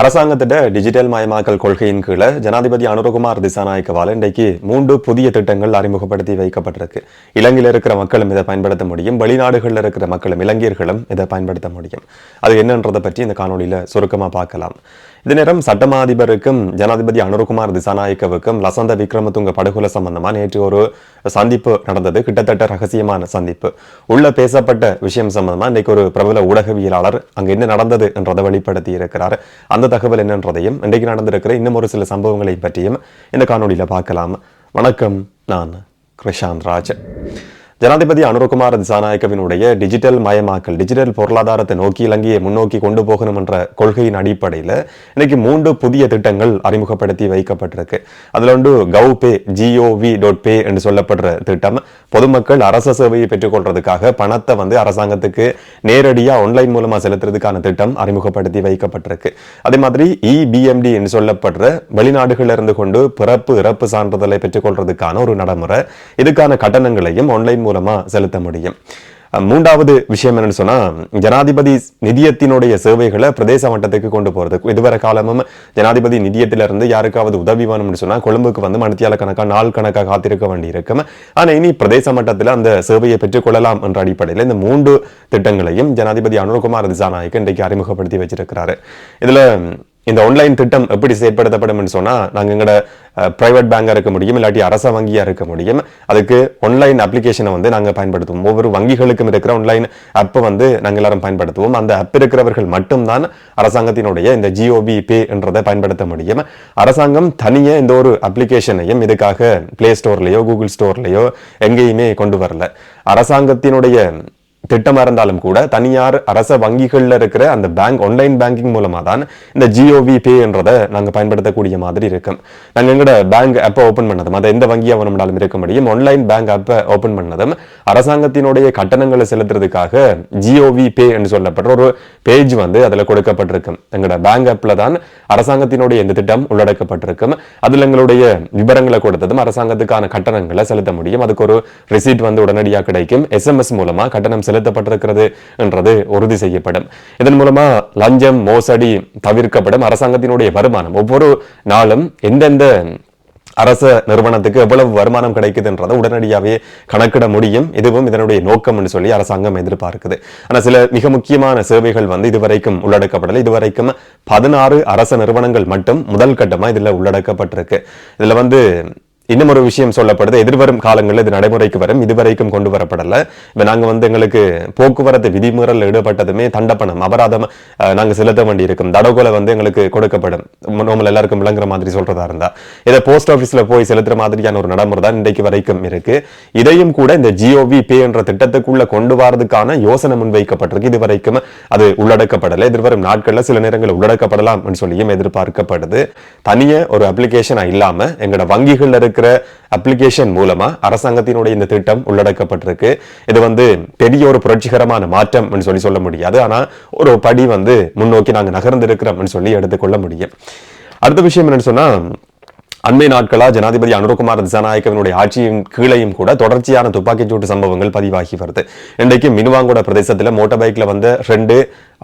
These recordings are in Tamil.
அரசாங்கத்திட்ட டிஜிட்டல் மயமாக்கல் கொள்கையின் கீழே ஜனாதிபதி அனுரகுமார் திசாநாயக்கவால் இன்றைக்கு மூன்று புதிய திட்டங்கள் அறிமுகப்படுத்தி வைக்கப்பட்டிருக்கு. இலங்கையில் இருக்கிற மக்களும் இதை பயன்படுத்த முடியும். வெளிநாடுகளில் இருக்கிற மக்களும் இலங்கையர்களும் இதை பயன்படுத்த முடியும். அது என்னன்றதை பற்றி இந்த காணொளியில் சுருக்கமாக பார்க்கலாம். இது நேரம் சட்டமாதிபருக்கும் ஜனாதிபதி அனுருகுமார் திசாநாயக்கவுக்கும் லசந்த விக்ரமதுங்க படுகொலை சம்பந்தமா நேற்று ஒரு சந்திப்பு நடந்தது. கிட்டத்தட்ட ரகசியமான சந்திப்பு. உள்ள பேசப்பட்ட விஷயம் சம்பந்தமா இன்னைக்கு ஒரு பிரபல ஊடகவியலாளர் அங்க என்ன நடந்தது என்றதை வெளிப்படுத்தி இருக்கிறார். அந்த தகவல் என்னன்றதையும் இன்றைக்கு நடந்திருக்கிற இன்னும் ஒரு சில சம்பவங்களை பற்றியும் இந்த காணொளியில பார்க்கலாம். வணக்கம் நான் கிருஷாந்த் ராஜ் ஜனாதிபதி அனுரகுமார் திசாநாயக்கவினுடைய டிஜிட்டல் மயமாக்கல் டிஜிட்டல் பொருளாதாரத்தை நோக்கி இலங்கையை முன்னோக்கி கொண்டு போகணும் என்ற கொள்கையின் அடிப்படையில் இன்னைக்கு மூன்று புதிய திட்டங்கள் அறிமுகப்படுத்தி வைக்கப்பட்டிருக்கு. அதில் ஒன்று gov pay GOV dot pay என்று சொல்லப்படுற திட்டம். பொதுமக்கள் அரச சேவையை பெற்றுக்கொள்றதுக்காக பணத்தை வந்து அரசாங்கத்துக்கு நேரடியாக ஆன்லைன் மூலமாக செலுத்துறதுக்கான திட்டம் அறிமுகப்படுத்தி வைக்கப்பட்டிருக்கு. அதே மாதிரி இபிஎம்டி என்று சொல்லப்படுற வெளிநாடுகளில் இருந்து கொண்டு பிறப்பு இறப்பு சான்றிதழை பெற்றுக்கொள்றதுக்கான ஒரு நடைமுறை. இதுக்கான கட்டணங்களையும் ஆன்லைன் மூலமாக செலுத்த முடியும். மூன்றாவது விஷயம் என்னன்னு சொன்னா ஜனாதிபதி நிதியத்தினுடைய சேவைகளை பிரதேச மட்டத்துக்கு கொண்டு போறது. இதுவரை காலமும் ஜனாதிபதி நிதியத்திலிருந்து யாருக்காவது உதவி வேணும்னு சொன்னா கொழும்புக்கு வந்து மணித்தியால கணக்கா நாள் கணக்காக காத்திருக்க வேண்டி இருக்கும் ஆனா இனி பிரதேச மட்டத்தில் அந்த சேவையை பெற்றுக்கொள்ளலாம் என்ற அடிப்படையில் இந்த மூன்று திட்டங்களையும் ஜனாதிபதி அனுர்குமார் திசாநாயக்கு இன்றைக்கு அறிமுகப்படுத்தி வச்சிருக்கிறாரு. இதுல இந்த ஆன்லைன் திட்டம் எப்படி செயற்படுத்தப்படும் சொன்னால் நாங்கள் எங்களோட ப்ரைவேட் பேங்காக இருக்க முடியும் இல்லாட்டி அரச வங்கியாக இருக்க முடியும். அதுக்கு ஆன்லைன் அப்ளிகேஷனை வந்து நாங்கள் பயன்படுத்துவோம். ஒவ்வொரு வங்கிகளுக்கும் இருக்கிற ஆன்லைன் அப்பை வந்து நாங்கள் எல்லாரும் பயன்படுத்துவோம். அந்த அப் இருக்கிறவர்கள் மட்டும்தான் அரசாங்கத்தினுடைய இந்த ஜிஓபி பே என்றதை பயன்படுத்த முடியும். அரசாங்கம் தனியாக இந்த ஒரு அப்ளிகேஷனையும் இதுக்காக பிளே ஸ்டோர்லையோ கூகுள் ஸ்டோர்லையோ எங்கேயுமே கொண்டு வரல. அரசாங்கத்தினுடைய திட்டமாக இருந்தாலும் கூட தனியார் அரச வங்கிகள்ல இருக்கிற அந்த பேங்க் ஆன்லைன் பேங்கிங் மூலமா தான் இந்த ஜியோவி பே நாங்கள் நாங்க பயன்படுத்தக்கூடிய மாதிரி இருக்கும். நாங்கள் எங்களோட பேங்க் ஆப்பை ஓப்பன் பண்ணதும் அதை எந்த வங்கியாக வேணும்னாலும் இருக்க முடியும். ஆன்லைன் பேங்க் ஆப்பை ஓப்பன் பண்ணதும் அரசாங்கத்தினுடைய கட்டணங்களை செலுத்துறதுக்காக ஜியோவி பே என்று சொல்லப்படுற ஒரு பேஜ் வந்து அதுல கொடுக்கப்பட்டிருக்கும். எங்களோட பேங்க் ஆப்பில் தான் அரசாங்கத்தினுடைய இந்த திட்டம் உள்ளடக்கப்பட்டிருக்கும். அதுல எங்களுடைய விவரங்களை கொடுத்ததும் அரசாங்கத்துக்கான கட்டணங்களை செலுத்த முடியும். அதுக்கு ஒரு ரிசீட் வந்து உடனடியாக கிடைக்கும். எஸ்எம்எஸ் மூலமா கட்டணம் செலுத்தப்பட்டிருக்கிறது என்றது உறுதி செய்யப்படும். இதன் மூலமா லஞ்சம் மோசடி தவிர்க்கப்படும் அரசாங்கத்தினுடைய வருமானம். ஒவ்வொரு நாளும் எந்தெந்த அரச நிறுவனத்துக்கு எவ்வளவு வருமானம் கிடைக்குதுன்றதை உடனடியாகவே கணக்கிட முடியும். இதுவும் இதனுடைய நோக்கம் என்று சொல்லி அரசாங்கம் எதிர்பார்க்குது. ஆனா சில மிக முக்கியமான சேவைகள் வந்து இதுவரைக்கும் உள்ளடக்கப்படலை. இதுவரைக்கும் பதினாறு அரச நிறுவனங்கள் மட்டும் முதல் கட்டமா இதுல உள்ளடக்கப்பட்டிருக்கு. இதுல வந்து இன்னும் ஒரு விஷயம் சொல்லப்படுது. எதிர்வரும் காலங்களில் இது நடைமுறைக்கு வரும். இதுவரைக்கும் கொண்டு வரப்படல. இப்போ நாங்க வந்து எங்களுக்கு போக்குவரத்து விதிமுறையில் ஈடுபட்டதுமே தண்டப்பணம் அபராதம் நாங்கள் செலுத்த வேண்டி இருக்கும் தடகொலை வந்து எங்களுக்கு கொடுக்கப்படும். நம்ம எல்லாருக்கும் விளங்குற மாதிரி சொல்றதா இருந்தா. இதை போஸ்ட் ஆஃபீஸில் போய் செலுத்துற மாதிரியான ஒரு நடைமுறை தான் இன்றைக்கு வரைக்கும் இருக்கு. இதையும் கூட இந்த ஜியோவி பே என்ற திட்டத்துக்குள்ள கொண்டு வரதுக்கான யோசனை முன்வைக்கப்பட்டிருக்கு. இது வரைக்கும் அது உள்ளடக்கப்படலை. எதிர்வரும் நாட்களில் சில நேரங்களில் உள்ளடக்கப்படலாம் என்று சொல்லியும் எதிர்பார்க்கப்படுது. தனியே ஒரு அப்ளிகேஷனாக இல்லாம எங்களோட வங்கிகளில் இருக்கிற இருக்கிற அப்ளிகேஷன் மூலமா அரசாங்கத்தினுடைய இந்த திட்டம் உள்ளடக்கப்பட்டிருக்கு. இது வந்து பெரிய ஒரு புரட்சிகரமான மாற்றம் என்று சொல்லி சொல்ல முடியாது. ஆனா ஒரு படி வந்து முன்னோக்கி நாங்கள் நகர்ந்திருக்கிறோம் சொல்லி எடுத்துக்கொள்ள முடியும். அடுத்த விஷயம் என்னன்னு சொன்னா அண்மை நாட்களாக ஜனாதிபதி அனுரகுமார் திசாநாயக்கவினுடைய ஆட்சியின் கீழையும் கூட தொடர்ச்சியான துப்பாக்கிச்சூட்டு சம்பவங்கள் பதிவாகி வருது. இன்றைக்கு மினுவாங்கோட பிரதேசத்தில் மோட்டார் பைக்கில் வந்த ரெண்டு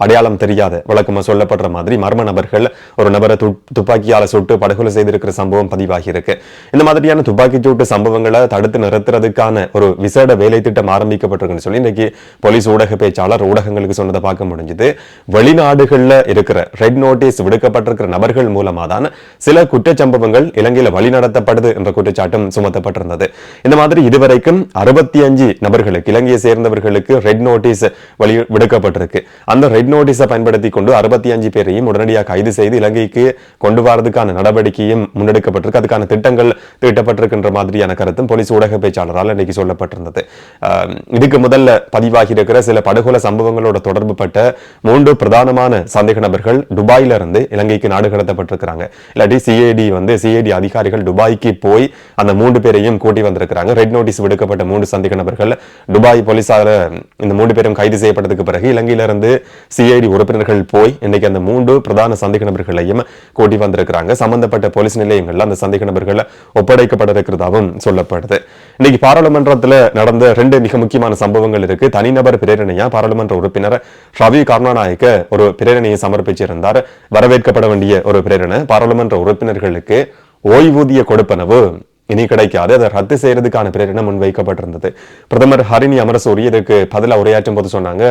அடையாளம் தெரியாத வழக்கமாக சொல்லப்படுற மாதிரி மர்ம நபர்கள் ஒரு நபரை து துப்பாக்கியால் சுட்டு படுகொலை செய்திருக்கிற சம்பவம் பதிவாகியிருக்கு. இந்த மாதிரியான துப்பாக்கி சூட்டு சம்பவங்களை தடுத்து நிறுத்துறதுக்கான ஒரு விசேட வேலை திட்டம் ஆரம்பிக்கப்பட்டிருக்குன்னு சொல்லி இன்னைக்கு போலீஸ் ஊடக பேச்சாளர் ஊடகங்களுக்கு சொன்னதை பார்க்க முடிஞ்சது. வெளிநாடுகளில் இருக்கிற ரெட் நோட்டீஸ் விடுக்கப்பட்டிருக்கிற நபர்கள் மூலமாக தான் சில குற்றச்சம்பவங்கள் இலங்கையில் வழிநடத்தப்படுது என்ற குற்றச்சாட்டும் சுமத்தப்பட்டிருந்தது. இந்த மாதிரி இதுவரைக்கும் அறுபத்தி அஞ்சு நபர்களுக்கு இலங்கையை சேர்ந்தவர்களுக்கு ரெட் நோட்டீஸ் வழி விடுக்கப்பட்டிருக்கு. அந்த ரெட் நோட்டீஸை பயன்படுத்தி கொண்டு அறுபத்தி அஞ்சு பேரையும் உடனடியாக கைது செய்து இலங்கைக்கு கொண்டு வரதுக்கான நடவடிக்கையும் முன்னெடுக்கப்பட்டிருக்கு. அதுக்கான திட்டங்கள் தீட்டப்பட்டிருக்கின்ற மாதிரியான கருத்தும் போலீஸ் ஊடக பேச்சாளரால் இன்னைக்கு சொல்லப்பட்டிருந்தது. இதுக்கு முதல்ல பதிவாகி இருக்கிற சில படுகொலை சம்பவங்களோட தொடர்பு பட்ட மூன்று பிரதானமான சந்தேக நபர்கள் துபாயில இருந்து இலங்கைக்கு நாடு கடத்தப்பட்டிருக்கிறாங்க. இல்லாட்டி சிஏடி வந்து சிஏடி அதிகாரிகள் துபாய்க்கு போய் அந்த மூன்று பேரையும் கூட்டி வந்திருக்கிறாங்க. ரெட் நோட்டீஸ் விடுக்கப்பட்ட மூன்று சந்தேக நபர்கள் துபாய் போலீசார இந்த மூன்று பேரும் கைது செய்யப்பட்டதுக்கு பிறகு இலங்கையிலிருந்து சிஐடி உறுப்பினர்கள் போய் இன்னைக்கு அந்த மூன்று பிரதான சந்தேக நபர்களையும் கூட்டி வந்திருக்கிறாங்க. சம்பந்தப்பட்ட போலீஸ் நிலையங்கள்ல அந்த சந்தேக நபர்கள் ஒப்படைக்கப்பட இருக்கிறதாகவும் சொல்லப்படுது. இன்னைக்கு பாராளுமன்றத்தில் நடந்த ரெண்டு மிக முக்கியமான சம்பவங்கள் இருக்கு. தனிநபர் பிரேரணையா பாராளுமன்ற உறுப்பினர் ரவி கருணாநாயக்க ஒரு பிரேரணையை சமர்ப்பிச்சிருந்தார். வரவேற்கப்பட வேண்டிய ஒரு பிரேரணை பாராளுமன்ற உறுப்பினர்களுக்கு ஓய்வூதிய கொடுப்பனவு இனி கிடைக்காது. அதை ரத்து செய்யறதுக்கான பிரேரணை முன்வைக்கப்பட்டிருந்தது? பிரதமர் ஹரிணி அமரசூரி இதுக்கு பதில உரையாற்றும் போது சொன்னாங்க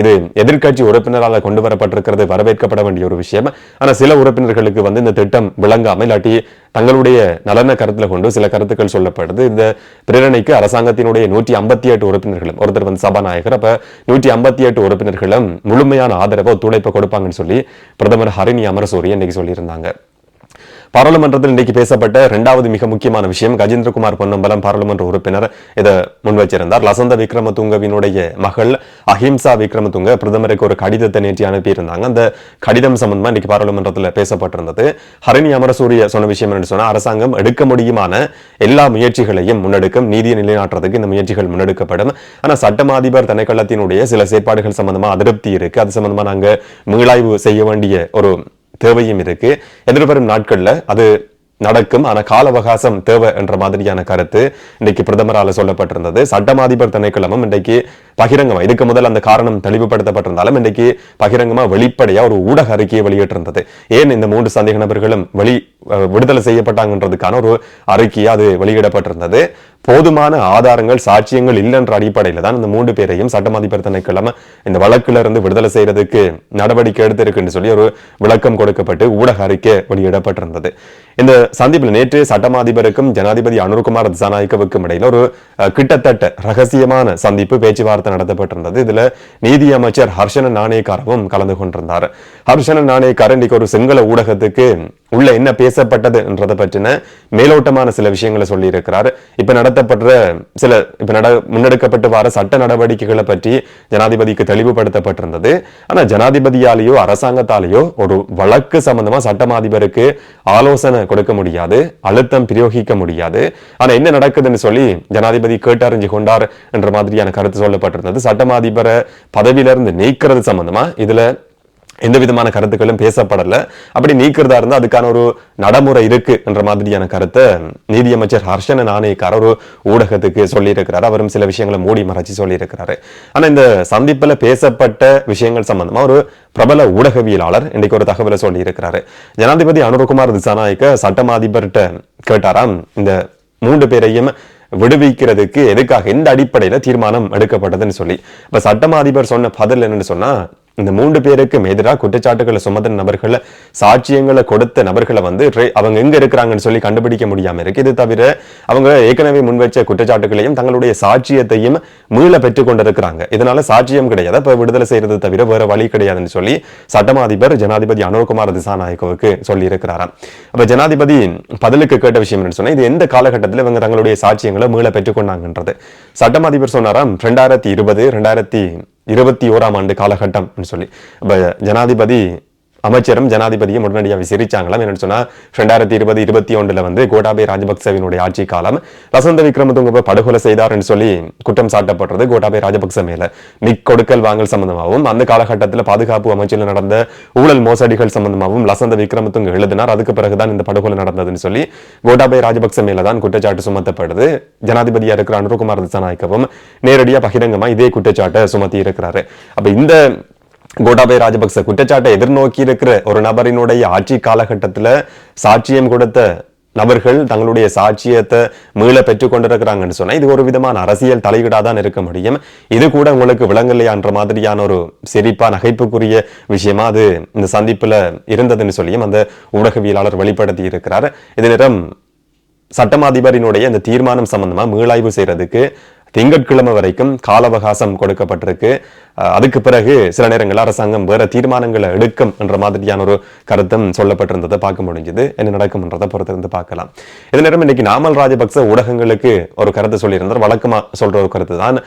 இது எதிர்க்கட்சி உறுப்பினரால் கொண்டு வரப்பட்டிருக்கிறது வரவேற்கப்பட வேண்டிய ஒரு விஷயம். ஆனா சில உறுப்பினர்களுக்கு வந்து இந்த திட்டம் விளங்காம இல்லாட்டி தங்களுடைய நலன கருத்துல கொண்டு சில கருத்துக்கள் சொல்லப்படுது. இந்த பிரேரணைக்கு அரசாங்கத்தினுடைய நூற்றி ஐம்பத்தி எட்டு உறுப்பினர்களும் ஒருத்தர் வந்து சபாநாயகர் அப்ப நூற்றி ஐம்பத்தி எட்டு உறுப்பினர்களும் முழுமையான ஆதரவை ஒத்துழைப்பை கொடுப்பாங்கன்னு சொல்லி பிரதமர் ஹரிணி அமரசூரி இன்னைக்கு சொல்லியிருந்தாங்க. பாராளுமன்றத்தில் இன்றைக்கு பேசப்பட்ட இரண்டாவது மிக முக்கியமான விஷயம் கஜேந்திரகுமார் பொன்னம்பலம் பாராளுமன்ற உறுப்பினர் இதை முன்வச்சிருந்தார். லசந்த விக்ரமதுங்கவினுடைய மகள் அஹிம்சா விக்ரமதுங்க பிரதமருக்கு ஒரு கடிதத்தை நேற்று அனுப்பியிருந்தாங்க. அந்த கடிதம் சம்பந்தமா இன்னைக்கு பாராளுமன்றத்தில் பேசப்பட்டிருந்தது. ஹரணி அமரசூரிய சொன்ன விஷயம் என்று சொன்னால் அரசாங்கம் எடுக்க முடியுமான எல்லா முயற்சிகளையும் முன்னெடுக்கும் நீதியை நிலைநாட்டுறதுக்கு இந்த முயற்சிகள் முன்னெடுக்கப்படும். ஆனால் சட்டமா அதிபர் திணைக்களத்தினுடைய சில செயற்பாடுகள் சம்பந்தமா அதிருப்தி இருக்கு. அது சம்பந்தமா நாங்கள் மீளாய்வு செய்ய வேண்டிய ஒரு தேவையும் இருக்கு. எதிர்வரும் நாட்கள்ல அது நடக்கும். ஆனால் கால அவகாசம் தேவை என்ற மாதிரியான கருத்து இன்றைக்கு பிரதமரால் சொல்லப்பட்டிருந்தது. சட்டமாதிபர் திணைக்களமும் இன்றைக்கு பகிரங்கமா இதுக்கு முதல் அந்த காரணம் தெளிவுபடுத்தப்பட்டிருந்தாலும் இன்றைக்கு பகிரங்கமா வெளிப்படையா ஒரு ஊடக அறிக்கையை வெளியிட்டிருந்தது. ஏன் இந்த மூன்று சந்தேக நபர்களும் வெளி விடுதலை செய்யப்பட்டாங்கன்றதுக்கான ஒரு அறிக்கையா அது வெளியிடப்பட்டிருந்தது. போதுமான ஆதாரங்கள் சாட்சியங்கள் இல்லைன்ற அடிப்படையில் தான் இந்த மூன்று பேரையும் சட்டமாதிபர் திணைக்கிழமை இந்த வழக்குல இருந்து விடுதலை செய்யறதுக்கு நடவடிக்கை எடுத்திருக்குன்னு சொல்லி ஒரு விளக்கம் கொடுக்கப்பட்டு ஊடக அறிக்கை வெளியிடப்பட்டிருந்தது. இந்த சந்திப்பில் நேற்று சட்டமாதிபருக்கும் ஜனாதிபதி அனுர்குமார் திசாநாயக்கவுக்கும் இடையில ஒரு கிட்டத்தட்ட ரகசியமான சந்திப்பு பேச்சுவார்த்தை நடத்தப்பட்டிருந்தது. இதுல நீதி அமைச்சர் ஹர்ஷன நாணயக்காரவும் கலந்து கொண்டிருந்தார். ஹர்ஷன நாணயக்காரர் இன்னைக்கு ஒரு சிங்கள ஊடகத்துக்கு உள்ள என்ன பேசப்பட்டதுன்றத பற்றின மேலோட்டமான சில விஷயங்களை சொல்லியிருக்கிறார். இப்ப நடத்தப்படுற சில இப்ப நட முன்னெடுக்கப்பட்டு வர சட்ட நடவடிக்கைகளை பற்றி ஜனாதிபதிக்கு தெளிவுபடுத்தப்பட்டிருந்தது. ஆனா ஜனாதிபதியாலேயோ அரசாங்கத்தாலேயோ ஒரு வழக்கு சம்பந்தமா சட்டமாதிபருக்கு ஆலோசனை கொடுக்க முடியாது அழுத்தம் பிரயோகிக்க முடியாது. ஆனா என்ன நடக்குதுன்னு சொல்லி ஜனாதிபதி கேட்டறிஞ்சு கொண்டார் என்ற மாதிரியான கருத்து சொல்லப்பட்டிருந்தது. சட்டமாதிபரை பதவியிலிருந்து நீக்கிறது சம்பந்தமா இதுல எந்த விதமான கருத்துக்களும் பேசப்படல. அப்படி நீக்கிறதா இருந்தா அதுக்கான ஒரு நடைமுறை இருக்கு என்ற மாதிரியான கருத்தை நீதியமைச்சர் ஹர்ஷன நாணயக்கார் ஒரு ஊடகத்துக்கு சொல்லியிருக்கிறார். அவரும் சில விஷயங்களை மூடி மறைச்சு சொல்லியிருக்கிறாரு. ஆனா இந்த சந்திப்புல பேசப்பட்ட விஷயங்கள் சம்பந்தமா ஒரு பிரபல ஊடகவியலாளர் இன்னைக்கு ஒரு தகவலை சொல்லியிருக்கிறாரு. ஜனாதிபதி அனுரகுமார் திசாநாயக்க சட்டமாதிபர்கிட்ட கேட்டாராம் இந்த மூன்று பேரையும் விடுவிக்கிறதுக்கு எதுக்காக எந்த அடிப்படையில தீர்மானம் எடுக்கப்பட்டதுன்னு சொல்லி. இப்ப சட்டமா அதிபர் சொன்ன பதில் என்னன்னு சொன்னா இந்த மூன்று பேருக்கும் எதிராக குற்றச்சாட்டுகளை சுமத்தின நபர்களை சாட்சியங்களை கொடுத்த நபர்களை வந்து அவங்க எங்க இருக்கிறாங்கன்னு சொல்லி கண்டுபிடிக்க முடியாம இருக்கு. இது தவிர அவங்க ஏற்கனவே முன்வச்ச குற்றச்சாட்டுகளையும் தங்களுடைய சாட்சியத்தையும் மீள பெற்றுக் கொண்டிருக்கிறாங்க. இதனால சாட்சியம் கிடையாது. இப்ப விடுதலை செய்யறது தவிர வேற வழி கிடையாதுன்னு சொல்லி சட்டமா அதிபர் ஜனாதிபதி அனுகுமார் திசாநாயக்கவுக்கு சொல்லி இருக்கிறாராம் அப்ப ஜனாதிபதி பதிலுக்கு கேட்ட விஷயம் என்னன்னு சொன்னா இது எந்த காலகட்டத்தில் இவங்க தங்களுடைய சாட்சியங்களை மீள பெற்றுக்கொண்டாங்கன்றது சட்டம் அதிபர் சொன்னாராம் ரெண்டாயிரத்தி இருபது ரெண்டாயிரத்தி இருபத்தி ஓராம் ஆண்டு காலகட்டம் சொல்லி. இப்போ ஜனாதிபதி அமைச்சரும் ஜனாதிபதியும் உடனடியாக விசிரிச்சாங்களாம் என்னன்னு சொன்னா ரெண்டாயிரத்தி இருபது இருபத்தி ஒன்றுல வந்து கோட்டாபே ராஜபக்சவினுடைய ஆட்சி காலம் லசந்த விக்ரமதுங்க படுகொலை செய்தார்னு சொல்லி குற்றம் சாட்டப்படுறது கோட்டாபே ராஜபக்ச மேல. மிக் கொடுக்கல் வாங்கல் சம்பந்தமாகவும் அந்த காலகட்டத்தில் பாதுகாப்பு அமைச்சில் நடந்த ஊழல் மோசடிகள் சம்பந்தமாகவும் லசந்த விக்ரமதுங்க எழுதினார். அதுக்கு பிறகுதான் இந்த படுகொலை நடந்ததுன்னு சொல்லி கோட்டாபே ராஜபக்ச மேல தான் குற்றச்சாட்டு சுமத்தப்படுது. ஜனாதிபதியா இருக்கிற அனுருகுமார் திசாநாயக்கவும் நேரடியாக பகிரங்கமா இதே குற்றச்சாட்டை சுமத்தி இருக்கிறாரு. அப்ப இந்த கோட்டாபய ராஜபக்ச குற்றச்சாட்டை எதிர்நோக்கி இருக்கிற ஒரு நபரினுடைய ஆட்சி காலகட்டத்தில் சாட்சியம் கொடுத்த நபர்கள் தங்களுடைய சாட்சியத்தை மீள பெற்றுக் கொண்டிருக்கிறாங்கன்னு சொன்னா இது ஒரு விதமான அரசியல் தலையீடா தான் இருக்க முடியும். இது கூட உங்களுக்கு விளங்கலையான்ற மாதிரியான ஒரு சிரிப்பா நகைப்புக்குரிய விஷயமா அது இந்த சந்திப்புல இருந்ததுன்னு சொல்லியும் அந்த ஊடகவியலாளர் வெளிப்படுத்தி இருக்கிறார். இது நேரம் சட்டமாதிபரினுடைய இந்த தீர்மானம் சம்பந்தமா மீளாய்வு செய்யறதுக்கு திங்கட்கிழமை வரைக்கும் கால அவகாசம் கொடுக்கப்பட்டிருக்கு. அதுக்கு பிறகு சில நேரங்கள் அரசாங்கம் வேற தீர்மானங்களை எடுக்கும் என்ற மாதிரியான ஒரு கருத்தும் சொல்லப்பட்டிருந்ததை பார்க்க முடிஞ்சது. என்ன நடக்கும்ன்றதை பொறுத்திருந்து பார்க்கலாம். இதே நேரம் இன்னைக்கு நாமல் ராஜபக்ச ஊடகங்களுக்கு ஒரு கருத்தை சொல்லியிருந்தார். வழக்கமா சொல்ற ஒரு கருத்து தான்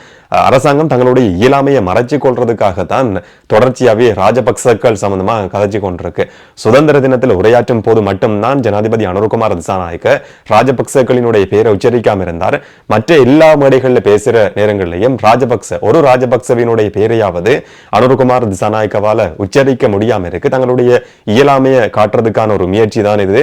அரசாங்கம் தங்களுடைய இயலாமையை மறைச்சு கொள்றதுக்காகத்தான் தொடர்ச்சியாவே ராஜபக்சக்கள் சம்பந்தமா கதைச்சு கொண்டிருக்கு. சுதந்திர தினத்தில் உரையாற்றும் போது மட்டும்தான் ஜனாதிபதி அனுர்குமார் திசாநாயக்க ராஜபக்சக்களினுடைய பெயரை உச்சரிக்காம இருந்தார். மற்ற எல்லா மேடைகளில் பேசுற நேரங்களிலையும் ராஜபக்ச ஒரு ராஜபக்சவினுடைய பெயரை பெயரையாவது அனுர்குமார் திசாநாயக்கவால உச்சரிக்க முடியாம இருக்கு. தங்களுடைய இயலாமையை காட்டுறதுக்கான ஒரு முயற்சி தான் இது.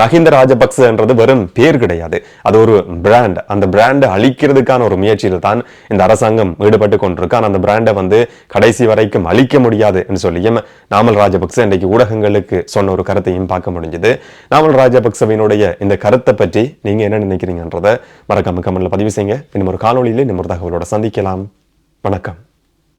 மஹிந்த ராஜபக்சன்றது வெறும் பேர் கிடையாது. அது ஒரு பிராண்ட் அந்த பிராண்டை அழிக்கிறதுக்கான ஒரு முயற்சியில் தான் இந்த அரசாங்கம் ஈடுபட்டு கொண்டிருக்கு. ஆனால் அந்த பிராண்டை வந்து கடைசி வரைக்கும் அழிக்க முடியாது என்று சொல்லியும் நாமல் ராஜபக்ச இன்றைக்கு ஊடகங்களுக்கு சொன்ன ஒரு கருத்தையும் பார்க்க முடிஞ்சது. நாமல் ராஜபக்சவினுடைய இந்த கருத்தை பற்றி நீங்க என்ன நினைக்கிறீங்கன்றதை மறக்காம கமெண்ட்ல பதிவு செய்யுங்க. இன்னும் ஒரு காணொலியில் இன்னும் ஒரு தகவலோட சந்திக்கலாம். வணக்கம்.